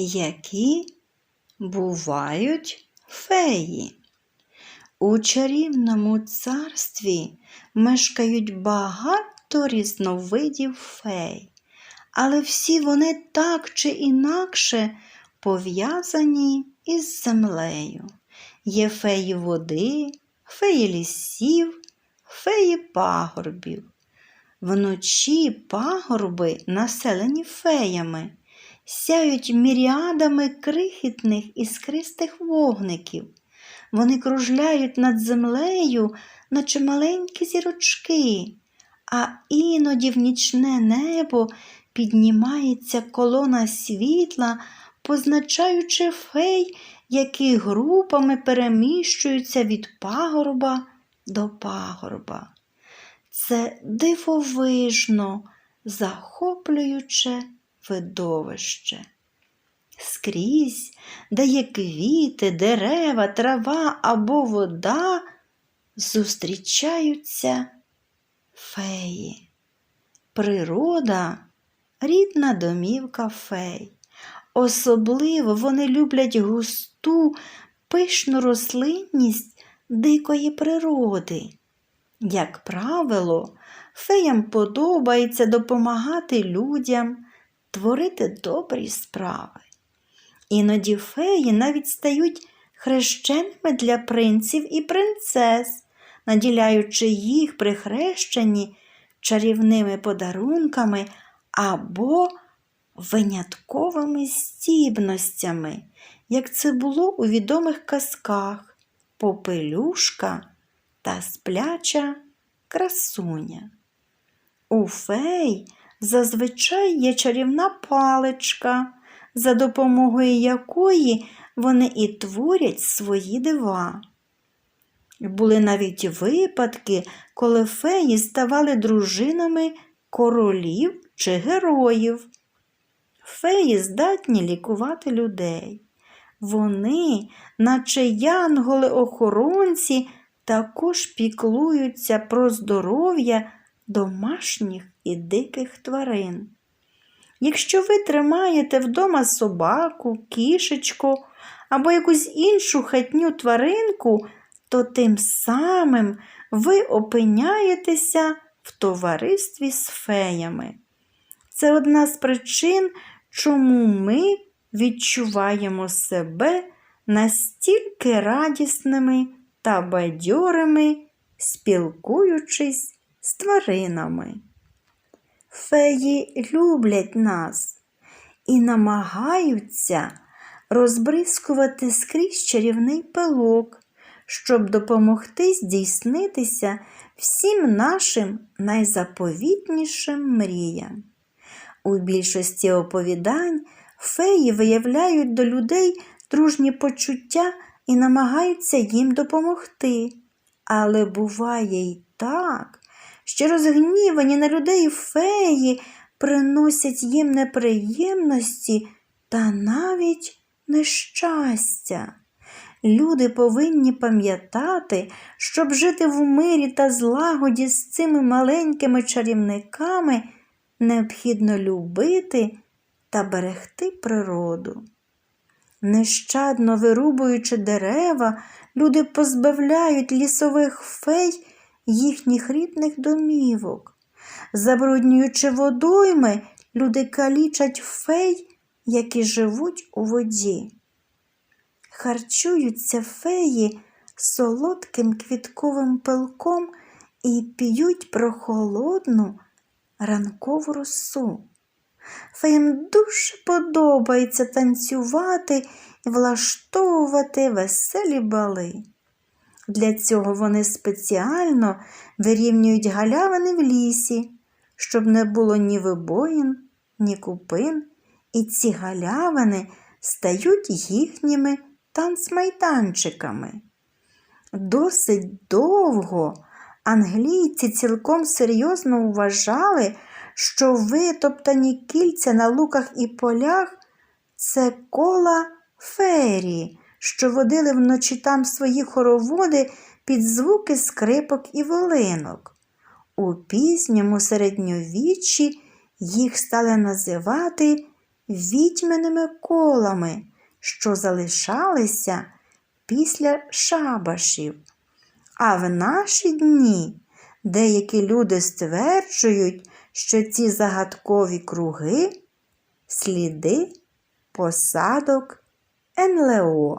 які бувають феї. У чарівному царстві мешкають багато різновидів фей, але всі вони так чи інакше пов'язані із землею. Є феї води, феї лісів, феї пагорбів. Вночі пагорби, населені феями, сяють міріадами крихітних іскристих вогників. Вони кружляють над землею, наче маленькі зірочки, а іноді в нічне небо піднімається колона світла, позначаючи фей, які групами переміщуються від пагорба до пагорба. Це дивовижно, захоплююче видовище. Скрізь, де є квіти, дерева, трава або вода, зустрічаються феї. Природа рідна домівка фей. Особливо вони люблять густу, пишну рослинність дикої природи. Як правило, феям подобається допомагати людям творити добрі справи. Іноді феї навіть стають хрещеними для принців і принцес, наділяючи їх при хрещенні чарівними подарунками або винятковими здібностями, як це було у відомих казках Попелюшка та спляча красуня. У фей зазвичай є чарівна паличка, за допомогою якої вони і творять свої дива. Були навіть випадки, коли феї ставали дружинами королів чи героїв. Феї здатні лікувати людей. Вони, наче янголи-охоронці, також піклуються про здоров'я домашніх і диких тварин. Якщо ви тримаєте вдома собаку, кішечку або якусь іншу хатню тваринку, то тим самим ви опиняєтеся в товаристві з феями. Це одна з причин, чому ми відчуваємо себе настільки радісними та бадьорими, спілкуючись з тваринами. Феї люблять нас і намагаються розбризкувати скрізь чарівний пилок, щоб допомогти здійснитися всім нашим найзаповітнішим мріям. У більшості оповідань феї виявляють до людей дружні почуття і намагаються їм допомогти. Але буває й так, що розгнівані на людей феї приносять їм неприємності та навіть нещастя. Люди повинні пам'ятати, щоб жити в мирі та злагоді з цими маленькими чарівниками, необхідно любити та берегти природу. Нещадно вирубуючи дерева, люди позбавляють лісових фей їхніх рідних домівок. Забруднюючи водойми, люди калічать фей, які живуть у воді. Харчуються феї солодким квітковим пилком і п'ють прохолодну ранкову росу. Феям дуже подобається танцювати і влаштовувати веселі бали. Для цього вони спеціально вирівнюють галявини в лісі, щоб не було ні вибоїн, ні купин, і ці галявини стають їхніми танцмайданчиками. Досить довго англійці цілком серйозно вважали, що витоптані кільця на луках і полях це кола ферії, що водили вночі там свої хороводи під звуки скрипок і волинок. У пізньому середньовіччі їх стали називати відьминими колами, що залишалися після шабашів. А в наші дні деякі люди стверджують, що ці загадкові круги сліди посадок enlil